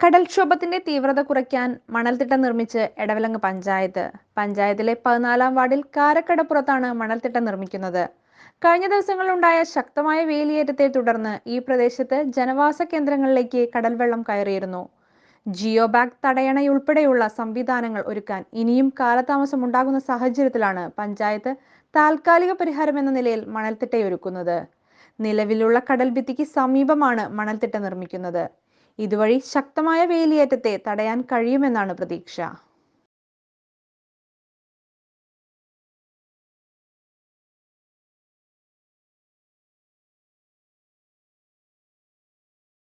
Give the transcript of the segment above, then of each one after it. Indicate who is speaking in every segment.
Speaker 1: കടൽക്ഷോഭത്തിന്റെ തീവ്രത കുറയ്ക്കാൻ മണൽത്തിട്ട നിർമ്മിച്ച് എടവലങ്ങ് പഞ്ചായത്ത്. പഞ്ചായത്തിലെ പതിനാലാം വാർഡിൽ കാരക്കടപ്പുറത്താണ് മണൽത്തിട്ട നിർമ്മിക്കുന്നത്. കഴിഞ്ഞ ദിവസങ്ങളിലുണ്ടായ ശക്തമായ വേലിയേറ്റത്തെ തുടർന്ന് ഈ പ്രദേശത്ത് ജനവാസ കേന്ദ്രങ്ങളിലേക്ക് കടൽവെള്ളം കയറിയിരുന്നു. ജിയോ ബാഗ് തടയണയുൾപ്പെടെയുള്ള സംവിധാനങ്ങൾ ഒരുക്കാൻ ഇനിയും കാലതാമസം ഉണ്ടാകുന്ന സാഹചര്യത്തിലാണ് പഞ്ചായത്ത് താൽക്കാലിക പരിഹാരം എന്ന നിലയിൽ മണൽത്തിട്ടയൊരുക്കുന്നത്. നിലവിലുള്ള കടൽഭിത്തിക്ക് സമീപമാണ് മണൽത്തിട്ട നിർമ്മിക്കുന്നത്. ഇതുവഴി ശക്തമായ വേലിയേറ്റത്തെ തടയാൻ കഴിയുമെന്നാണ് പ്രതീക്ഷ.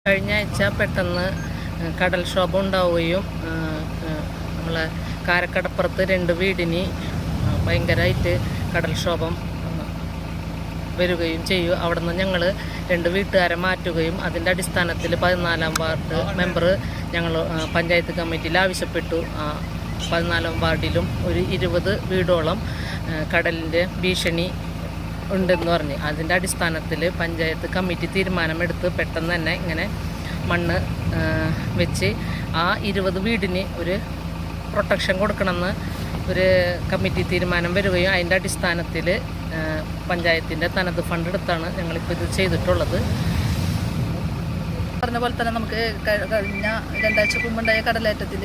Speaker 2: കഴിഞ്ഞ ആഴ്ച പെട്ടെന്ന് കടൽക്ഷോഭം ഉണ്ടാവുകയും നമ്മളെ കാരക്കടപ്പുറത്ത് രണ്ട് വീടിന് ഭയങ്കരമായിട്ട് കടൽക്ഷോഭം വരികയും ചെയ്യും. അവിടെ നിന്ന് ഞങ്ങൾ രണ്ട് വീട്ടുകാരെ മാറ്റുകയും അതിന്റെ അടിസ്ഥാനത്തിൽ പതിനാലാം വാർഡ് മെമ്പർ ഞങ്ങൾ പഞ്ചായത്ത് കമ്മിറ്റിയിൽ ആവശ്യപ്പെട്ടു. പതിനാലാം വാർഡിലും ഒരു ഇരുപത് വീടോളം കടലിന്റെ ഭീഷണി ഉണ്ടെന്ന് പറഞ്ഞ്. അതിന്റെ അടിസ്ഥാനത്തിൽ പഞ്ചായത്ത് കമ്മിറ്റി തീരുമാനമെടുത്ത് പെട്ടെന്ന് തന്നെ ഇങ്ങനെ മണ്ണ് വെച്ച് ആ ഇരുപത് വീടിന് ഒരു പ്രൊട്ടക്ഷൻ കൊടുക്കണമെന്ന് ഒരു കമ്മിറ്റി തീരുമാനം വരികയും അതിന്റെ അടിസ്ഥാനത്തിൽ പഞ്ചായത്തിന്റെ തനത് ഫണ്ട് എടുത്താണ് ഞങ്ങളിപ്പോൾ ഇത് ചെയ്തിട്ടുള്ളത്.
Speaker 3: പറഞ്ഞ പോലെ തന്നെ നമുക്ക് കഴിഞ്ഞ രണ്ടാഴ്ച മുമ്പുണ്ടായ കടലേറ്റത്തിൽ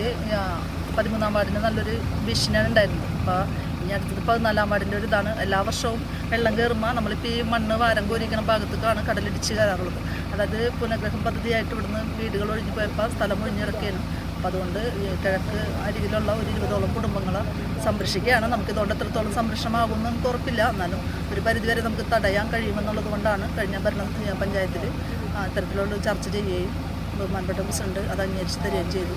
Speaker 3: പതിമൂന്നാം വാർഡിന് നല്ലൊരു ഭീഷണിയാണ് ഉണ്ടായിരുന്നത്. അപ്പോൾ ഇനി അടുത്തത് പതിനാലാം വാർഡിന്റെ ഒരു ഇതാണ്. എല്ലാ വർഷവും വെള്ളം കയറുമ്പോൾ നമ്മളിപ്പോൾ ഈ മണ്ണ് വാരം കോരിക്കുന്ന ഭാഗത്തേക്കാണ് കടലിടിച്ച് കയറാറുള്ളത്. അതായത് പുനഃഗ്രഹം പദ്ധതിയായിട്ട് ഇവിടുന്ന് വീടുകൾ ഒഴിഞ്ഞു പോയപ്പോൾ സ്ഥലം ഒഴിഞ്ഞിറക്കിയാണ് അപ്പോൾ അതുകൊണ്ട് കിഴക്ക് അരികിലുള്ള ഒരു ഇരുപതോളം കുടുംബങ്ങൾ സംരക്ഷിക്കുകയാണ്. നമുക്ക് ഇതുകൊണ്ട് എത്രത്തോളം സംരക്ഷണമാകുമെന്ന് നമുക്ക് ഉറപ്പില്ല. എന്നാലും ഒരു പരിധിവരെ നമുക്ക് തടയാൻ കഴിയുമെന്നുള്ളത് കൊണ്ടാണ് കഴിഞ്ഞ ഭരണ പഞ്ചായത്തിൽ അത്തരത്തിലുള്ള ചർച്ച ചെയ്യുകയും ബഹുമാനപ്പെട്ട പ്രസിഡന്റ് അത് അംഗീകരിച്ച് തരികയും ചെയ്തു.